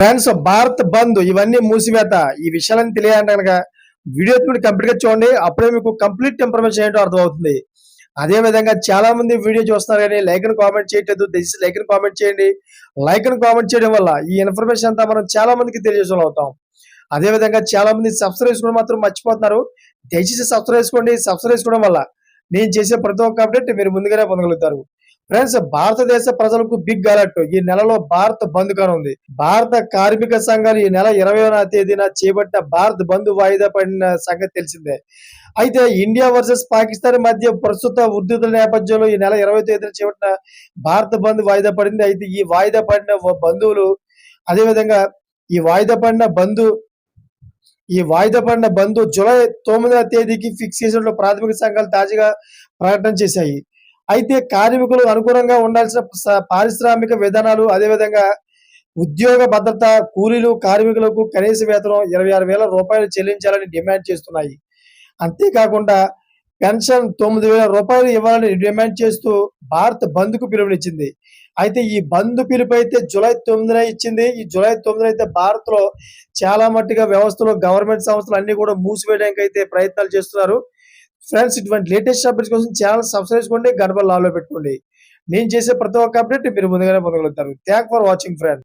Friends Bharat బంద్ ఇవన్నీ మూసివేత. ఈ విషయాలని తెలియాలంటే కనుక వీడియో మీరు కంప్లీట్గా చూడండి. అప్పుడే మీకు కంప్లీట్ ఇన్ఫర్మేషన్ ఏంటో అర్థమవుతుంది. అదే విధంగా చాలా మంది వీడియో చూస్తున్నారు కానీ లైక్ని కామెంట్ చేయట్లేదు. దయచేసి లైక్ని కామెంట్ చేయండి. లైక్ని కామెంట్ చేయడం వల్ల ఈ ఇన్ఫర్మేషన్ అంతా మనం చాలా మందికి తెలియజేసే అవుతాం అదే విధంగా చాలా మంది సబ్స్క్రైబ్ చేసుకోవడం మాత్రం మర్చిపోతున్నారు. దయచేసి సబ్స్క్రైబ్ చేసుకోండి. సబ్స్క్రైబ్ చేసుకోవడం వల్ల నేను చేసే ప్రతి ఒక్క అప్డేట్ మీరు ముందుగానే పొందగలుగుతారు. ఫ్రెండ్స్ భారతదేశ ప్రజలకు బిగ్ అలర్ట్. ఈ నెలలో భారత్ బంద్ కానుంది. భారత కార్మిక సంఘాలు ఈ నెల ఇరవైన తేదీన చేపట్టిన భారత్ బంద్ వాయిదా పడిన సంగతి తెలిసిందే. అయితే ఇండియా వర్సెస్ పాకిస్తాన్ మధ్య ప్రస్తుత ఉద్రిక్తుల నేపథ్యంలో ఈ నెల ఇరవై తేదీన చేపట్టిన భారత్ బంద్ వాయిదా పడింది. అయితే ఈ వాయిదా పడిన బంధువులు అదేవిధంగా ఈ వాయిదా పడిన బంధు ఈ వాయిదా పడిన బంధు జూలై తొమ్మిదవ తేదీకి ఫిక్స్ చేసినట్లు ప్రాథమిక సంఘాలు తాజాగా ప్రకటన చేశాయి. అయితే కార్మికులు అనుగుణంగా ఉండాల్సిన పారిశ్రామిక విధానాలు అదేవిధంగా ఉద్యోగ భద్రత కూలీలు కార్మికులకు కనీస వేతనం ఇరవై ఆరు వేల రూపాయలు చెల్లించాలని డిమాండ్ చేస్తున్నాయి. అంతేకాకుండా పెన్షన్ తొమ్మిది వేల రూపాయలు ఇవ్వాలని డిమాండ్ చేస్తూ భారత్ బంద్కు పిలుపునిచ్చింది. అయితే ఈ బంద్ పిలుపు అయితే జూలై తొమ్మిదిన ఇచ్చింది. ఈ జూలై తొమ్మిదిన అయితే భారత్లో చాలా మట్టుగా వ్యవస్థలు గవర్నమెంట్ సంస్థలు అన్ని కూడా మూసివేయడానికి అయితే ప్రయత్నాలు చేస్తున్నారు. ఫ్రెండ్స్ ఇటువంటి లేటెస్ట్ అప్డేట్స్ కోసం ఛానల్ సబ్స్క్రైబ్ చేసుకోండి గడప లాలో పెట్టుకోండి. నేను చేసే ప్రతి ఒక్క అప్డేట్ మీరు ముందుగానే పొందగలుగుతారు. Thank for watching friend